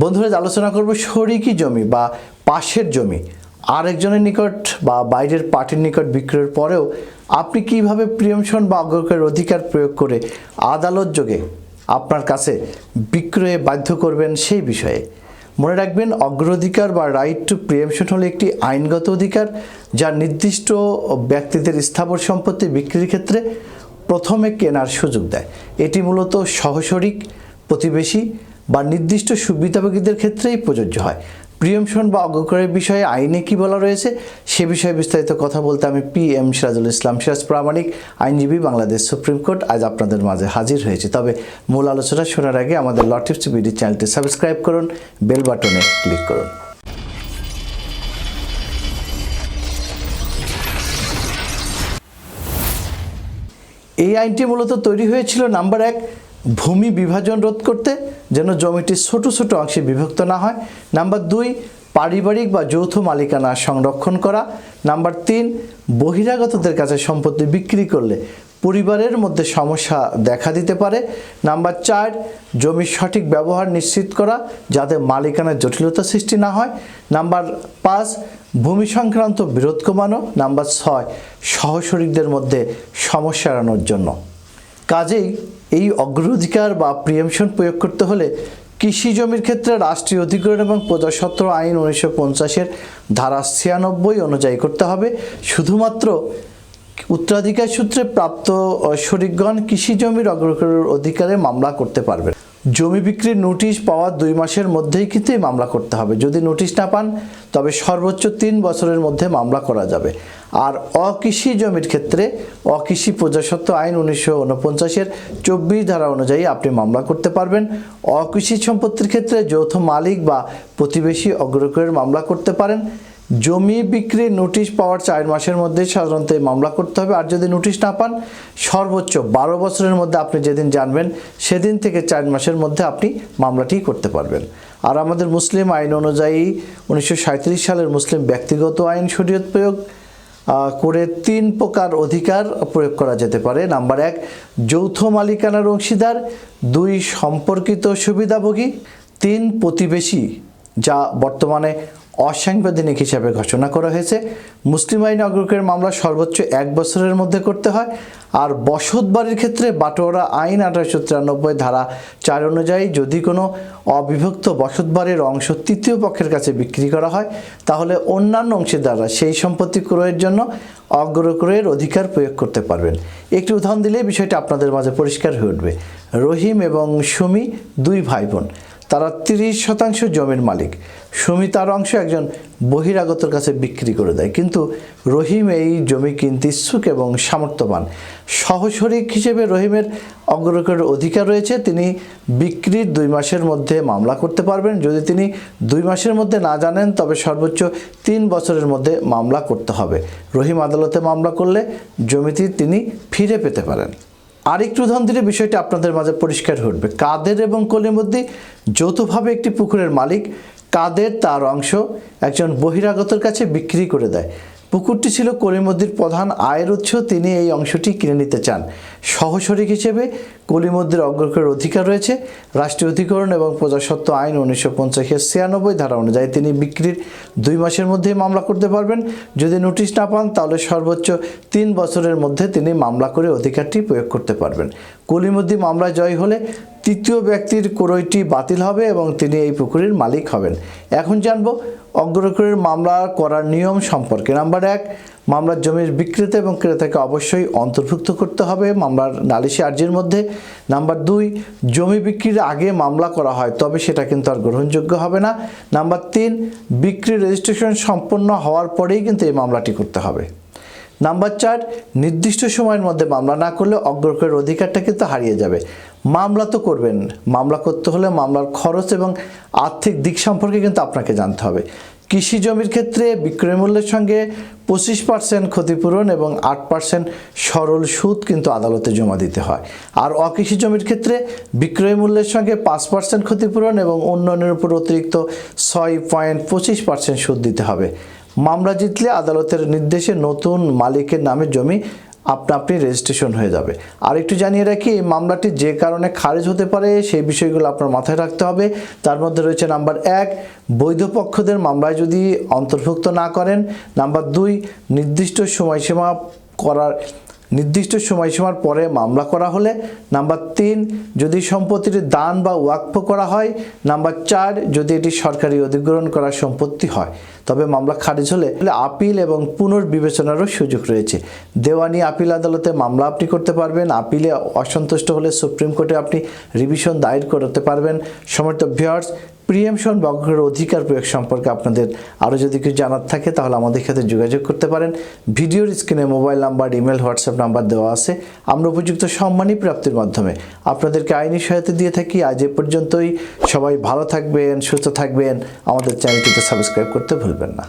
বন্ধুরা আলোচনা করব শরিকি জমি বা পাশের জমি। আরেকজনের নিকট বা বাইরের পার্টির নিকট বিক্রয়ের পরেও আপনি কীভাবে প্রিয়মশন বা অগ্রকের অধিকার প্রয়োগ করে আদালত যোগে আপনার কাছে বিক্রয়ে বাধ্য করবেন সেই বিষয়ে। মনে রাখবেন, অগ্রাধিকার বা রাইট টু প্রিয়েমশন হলো একটি আইনগত অধিকার যা নির্দিষ্ট ব্যক্তিদের স্থাবর সম্পত্তি বিক্রির ক্ষেত্রে প্রথমে কেনার সুযোগ দেয়। এটি মূলত সহশরিক প্রতিবেশী বা নির্দিষ্ট সুবিধাভোগীদের ক্ষেত্রেই প্রযোজ্য হয়। প্রিয়মশন বা অগ্রকরের বিষয়ে আইনে কি বলা রয়েছে? সে বিষয়ে বিস্তারিত কথা বলতে আমি পি এম সিরাজুল ইসলাম, সিরাজ প্রামাণিক, আইনজীবী, বাংলাদেশ সুপ্রিম কোর্ট আজ আপনাদের মাঝে হাজির হয়েছে। তবে মূল আলোচনা শোনার আগে আমাদের লটিপস বিডি চ্যানেলটি সাবস্ক্রাইব করুন, বেল বাটনে ক্লিক করুন। এই আইনটি মূলত তৈরি হয়েছিল নাম্বার এক ভূমি বিভাজন রোধ করতে যেন জমিটি ছোট ছোট অংশে বিভক্ত না হয়। নাম্বার দুই, পারিবারিক বা যৌথ মালিকানা সংরক্ষণ করা। নাম্বার তিন, বহিরাগতদের কাছে সম্পত্তি বিক্রি করলে পরিবারের মধ্যে সমস্যা দেখা দিতে পারে। নাম্বার চার, জমির সঠিক ব্যবহার নিশ্চিত করা যাতে মালিকানার জটিলতা সৃষ্টি না হয়। নাম্বার পাঁচ, ভূমি সংক্রান্ত বিরোধ কমানো। নাম্বার ছয়, সহশরিকদের মধ্যে সমস্যা এড়ানোর জন্য। কাজেই এই অগ্রাধিকার বা প্রিয়েমশন প্রয়োগ করতে হলে কৃষি জমির ক্ষেত্রে রাষ্ট্রীয় অধিগ্রহণ এবং প্রজাস্বত্ব আইন উনিশশো পঞ্চাশের ধারা ছিয়ানব্বই অনুযায়ী করতে হবে। শুধুমাত্র উত্তরাধিকার সূত্রে প্রাপ্ত শরিকগণ কৃষি জমির অগ্রকরের অধিকারে মামলা করতে পারবেন জমি বিক্রির নোটিশ পাওয়ার দুই মাসের মধ্যেই কিন্তু এই মামলা করতে হবে। যদি নোটিশ না পান, তবে সর্বোচ্চ তিন বছরের মধ্যে মামলা করা যাবে। আর অকৃষি জমির ক্ষেত্রে অকৃষি প্রজাস্বত্ব আইন উনিশশো উনপঞ্চাশের চব্বিশ ধারা অনুযায়ী আপনি মামলা করতে পারবেন। অকৃষি সম্পত্তির ক্ষেত্রে যৌথ মালিক বা প্রতিবেশী অগ্রকরের মামলা করতে পারেন। জমি বিক্রির নোটিশ পাওয়ার চার মাসের মধ্যে সাধারণত মামলা করতে হবে। আর যদি নোটিশ না পান, সর্বোচ্চ বারো বছরের মধ্যে আপনি যেদিন জানবেন, সেদিন থেকে চার মাসের মধ্যে আপনি মামলাটি করতে পারবেন। আর আমাদের মুসলিম আইন অনুযায়ী উনিশশো সাঁইত্রিশ সালের মুসলিম ব্যক্তিগত আইন শরীয়ত প্রয়োগ করে তিন প্রকার অধিকার প্রয়োগ করা যেতে পারে। নাম্বার এক, যৌথ মালিকানার অংশীদার। দুই, সম্পর্কিত সুবিধাভোগী। তিন, প্রতিবেশী, যা বর্তমানে অসাংবিধানিক হিসাবে ঘোষণা করা হয়েছে। মুসলিম আইন অগ্রকের মামলা সর্বোচ্চ এক বছরের মধ্যে করতে হয়। আর বসত বাড়ির ক্ষেত্রে বাটোয়ারা আইন আঠারোশো তিরানব্বই ধারা চার অনুযায়ী যদি কোনো অবিভক্ত বসত বাড়ির অংশ তৃতীয় পক্ষের কাছে বিক্রি করা হয়, তাহলে অন্যান্য অংশীদাররা সেই সম্পত্তি ক্রয়ের জন্য অগ্রক্রয়ের অধিকার প্রয়োগ করতে পারবেন। একটি উদাহরণ দিলে বিষয়টা আপনাদের মাঝে পরিষ্কার হয়ে উঠবে। রহিম এবং সুমি দুই ভাই বোন তারা তিরিশ শতাংশ জমির মালিক। সুমি তার অংশ একজন বহিরাগতর কাছে বিক্রি করে দেয়। কিন্তু রহিম এই জমি কিনতে ইচ্ছুক এবং সামর্থ্যবান। সহশরিক হিসেবে রহিমের অগ্রকের অধিকার রয়েছে। তিনি বিক্রির দুই মাসের মধ্যে মামলা করতে পারবেন। যদি তিনি দুই মাসের মধ্যে না জানেন, তবে সর্বোচ্চ তিন বছরের মধ্যে মামলা করতে হবে। রহিম আদালতে মামলা করলে জমিটি তিনি ফিরে পেতে পারেন। আরেকটু উদাহরণ দিলে বিষয়টি আপনাদের মাঝে পরিষ্কার হবে কাদের এবং কলিমদ্দি যৌথভাবে একটি পুকুরের মালিক, কাদের তার অংশ একজন বহিরাগতর কাছে বিক্রি করে দেয়। পুকুরটি ছিল কলিমদ্দির প্রধান আয়ের উৎস, তিনি এই অংশটি কিনে নিতে চান। সহশরিক হিসেবে কলিমদ্দির অগ্রকের অধিকার রয়েছে। রাষ্ট্রীয় অধিকরণ এবং প্রজাসত্ব আইন উনিশশো পঞ্চাশের ছিয়ানব্বই ধারা অনুযায়ী তিনি বিক্রির দুই মাসের মধ্যেই মামলা করতে পারবেন। যদি নোটিশ না পান, তাহলে সর্বোচ্চ তিন বছরের মধ্যে তিনি মামলা করে অধিকারটি প্রয়োগ করতে পারবেন। কলিমদ্দি মামলা জয় হলে তৃতীয় ব্যক্তির ক্রয়টি বাতিল হবে এবং তিনি এই পুকুরের মালিক হবেন। এখন জানব অগ্রকরের মামলা করার নিয়ম সম্পর্কে। নাম্বার এক মামলার জমির বিক্রেতা এবং ক্রেতাকে অবশ্যই অন্তর্ভুক্ত করতে হবে। মামলার নালিশি আর্জির মধ্যে নাম্বার দুই, জমি বিক্রির আগে মামলা করা হয়, তবে সেটা কিন্তু আর গ্রহণযোগ্য হবে না। নাম্বার তিন, বিক্রি রেজিস্ট্রেশন সম্পন্ন হওয়ার পরেই কিন্তু এই মামলাটি করতে হবে। নাম্বার চার, নির্দিষ্ট সময়ের মধ্যে মামলা না করলে অগ্রকের অধিকারটা কিন্তু হারিয়ে যাবে। মামলা তো করবেন, মামলা করতে হলে মামলার খরচ এবং আর্থিক দিক সম্পর্কে কিন্তু আপনাকে জানতে হবে। কৃষি জমির ক্ষেত্রে বিক্রয় মূল্যের সঙ্গে পঁচিশ পার্সেন্ট ক্ষতিপূরণ এবং আট পার্সেন্ট সরল সুদ কিন্তু আদালতে জমা দিতে হয়। আর অকৃষি জমির ক্ষেত্রে বিক্রয় মূল্যের সঙ্গে পাঁচ পার্সেন্ট ক্ষতিপূরণ এবং উন্নয়নের উপর অতিরিক্ত ছয় পয়েন্ট পঁচিশ পার্সেন্ট সুদ দিতে হবে। মামলা জিতলে আদালতের নির্দেশে নতুন মালিকের নামে জমি আপনা আপনি রেজিস্ট্রেশন হয়ে যাবে। আর একটু জানিয়ে রাখি, এই মামলাটি যে কারণে খারিজ হতে পারে, সেই বিষয়গুলো আপনার মাথায় রাখতে হবে। তার মধ্যে রয়েছে নাম্বার এক, বৈধ পক্ষদের মামলায় যদি অন্তর্ভুক্ত না করেন। নাম্বার দুই, নির্দিষ্ট সময়সীমা করার নির্দিষ্ট সময়সীমার পরে মামলা করা হলে, নাম্বার তিন, যদি সম্পত্তিটি দান বা ওয়াকফ করা হয়, নাম্বার চার, যদি এটি সরকারি অধিগ্রহণ করা সম্পত্তি হয়। তবে মামলা খারিজ হলে আপিল এবং পুনর্বিবেচনারও সুযোগ রয়েছে। দেওয়ানি আপিল আদালতে মামলা আপনি করতে পারবেন, আপিলে অসন্তুষ্ট হলে সুপ্রিম কোর্টে আপনি রিভিশন দায়ের করতে পারবেন। সমর্থ ভিউয়ার্স প্রিয়েমশন বগ্রের অধিকার প্রয়োগ সম্পর্কে আপনাদের আরও যদি কিছু জানার থাকে, তাহলে আমাদের সাথে যোগাযোগ করতে পারেন। ভিডিওর স্ক্রিনে mobile number, email, WhatsApp number দেওয়া আছে। আমরা উপযুক্ত সম্মানী প্রাপ্তির মাধ্যমে আপনাদেরকে আইনি সহায়তা দিয়ে থাকি। আজ এ পর্যন্তই। সবাই ভালো থাকবেন, সুস্থ থাকবেন। আমাদের চ্যানেলটিতে সাবস্ক্রাইব করতে ভুলবেন না।